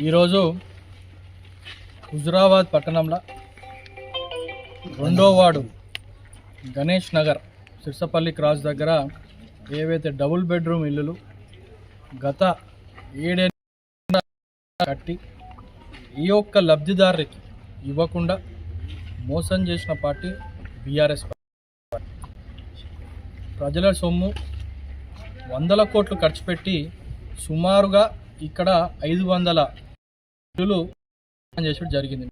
ఈరోజు హుజురాబాద్ పట్టణంలో రెండో వార్డు గణేష్ నగర్ సిర్సపల్లి క్రాస్ దగ్గర ఏవైతే డబుల్ బెడ్రూమ్ ఇల్లులు గత ఏడే కట్టి ఈ ఒక్క లబ్ధిదారుకి ఇవ్వకుండా మోసం చేసిన పార్టీ బీఆర్ఎస్ ప్రజల సొమ్ము వందల కోట్లు ఖర్చు పెట్టి సుమారుగా ఇక్కడ ఐదు వందల చేసడం జరిగింది.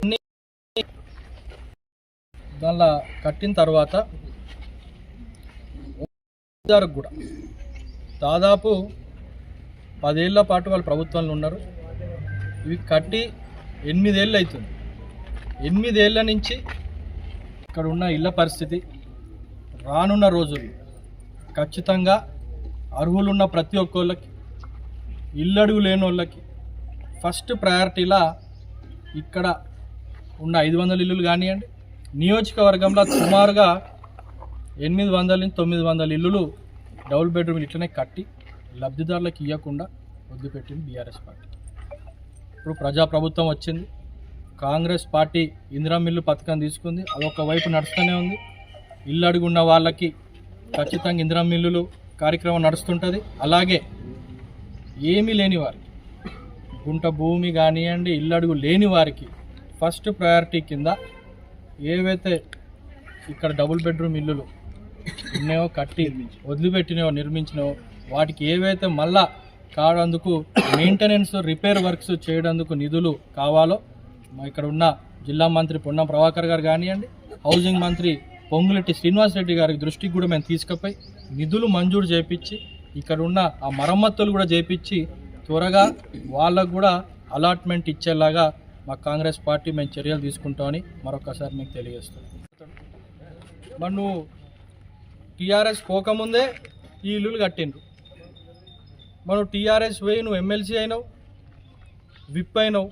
దానిలా దానిలో కట్టిన తర్వాత కూడా దాదాపు పదేళ్ళ పాటు వాళ్ళు ప్రభుత్వంలో ఉన్నారు. ఇవి కట్టి ఎనిమిదేళ్ళు అవుతుంది ఎనిమిదేళ్ళ నుంచి ఇక్కడ ఉన్న ఇళ్ళ పరిస్థితి రానున్న రోజులు ఖచ్చితంగా అర్హులున్న ప్రతి ఒక్కళ్ళకి ఇల్లడుగు లేని వాళ్ళకి ఫస్ట్ ప్రయారిటీలా ఇక్కడ ఉన్న ఐదు వందల ఇల్లులు కానివ్వండి నియోజకవర్గంలో సుమారుగా ఎనిమిది వందల నుంచి తొమ్మిది వందల ఇల్లులు డబుల్ బెడ్రూమ్ ఇట్లనే కట్టి లబ్ధిదారులకు ఇవ్వకుండా వదిలిపెట్టింది బీఆర్ఎస్ పార్టీ. ఇప్పుడు ప్రజాప్రభుత్వం వచ్చింది కాంగ్రెస్ పార్టీ ఇందిరా మిల్లు పథకం తీసుకుంది అదొక వైపు నడుస్తూనే ఉంది. ఇల్లు అడుగున్న వాళ్ళకి ఖచ్చితంగా ఇందిరా మిల్లులు కార్యక్రమం నడుస్తుంటుంది. అలాగే ఏమీ లేని వారికి గుంట భూమి కానివ్వండి ఇల్లడుగు లేని వారికి ఫస్ట్ ప్రయారిటీ కింద ఏవైతే ఇక్కడ డబుల్ బెడ్రూమ్ ఇల్లులు ఉన్నాయో కట్టి వదిలిపెట్టినవో నిర్మించినవో వాటికి ఏవైతే మళ్ళా కాడందుకు మెయింటెనెన్స్ రిపేర్ వర్క్స్ చేయడందుకు నిధులు కావాలో మా ఇక్కడ ఉన్న జిల్లా మంత్రి పొన్నం ప్రభాకర్ గారు కానివ్వండి హౌసింగ్ మంత్రి పొంగులెట్టి శ్రీనివాస్ రెడ్డి గారి దృష్టికి కూడా మేము తీసుకుపోయి నిధులు మంజూరు చేపించి ఇక్కడ ఉన్న ఆ మరమ్మతులు కూడా చేపించి త్వరగా వాళ్ళకు కూడా అలాట్మెంట్ ఇచ్చేలాగా మా కాంగ్రెస్ పార్టీ మేము చర్యలు తీసుకుంటామని మరొకసారి మీకు తెలియజేస్తున్నాం. మరి నువ్వు టీఆర్ఎస్ పోకముందే ఈ ఇల్లులు కట్టిండ్రు. మనం టీఆర్ఎస్ పోయి నువ్వు ఎమ్మెల్సీ అయినావు విప్ అయినావు.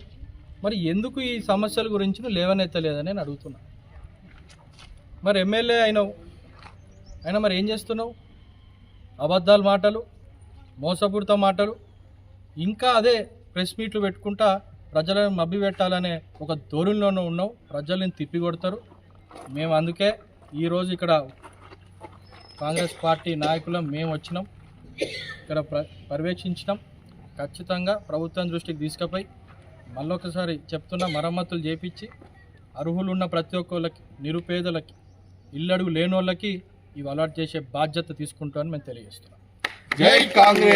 మరి ఎందుకు ఈ సమస్యల గురించి నువ్వు లేవనెత్తలేదని నేను అడుగుతున్నాను మరి ఎమ్మెల్యే అయినావు. అయినా మరి ఏం చేస్తున్నావు? అబద్ధాల మాటలు మోసపూరిత మాటలు ఇంకా అదే ప్రెస్ మీట్లు పెట్టుకుంటా ప్రజలను మబ్బి పెట్టాలనే ఒక ధోరణిలోనూ ఉన్నావు. ప్రజల్ని తిప్పి కొడతారు మేము అందుకే ఈరోజు ఇక్కడ కాంగ్రెస్ పార్టీ నాయకులం మేము వచ్చినాం. ఇక్కడ ప్ర పర్యవేక్షించినాం. ఖచ్చితంగా ప్రభుత్వం దృష్టికి తీసుకుపోయి మళ్ళొకసారి చెప్తున్న మరమ్మతులు చేపించి అర్హులు ఉన్న ప్రతి ఒక్కళ్ళకి నిరుపేదలకి ఇల్లడుగు లేని వాళ్ళకి ఇవి అలాట్ చేసే బాధ్యత తీసుకుంటామని మేము తెలియజేస్తున్నాం. జై కాంగ్రెస్!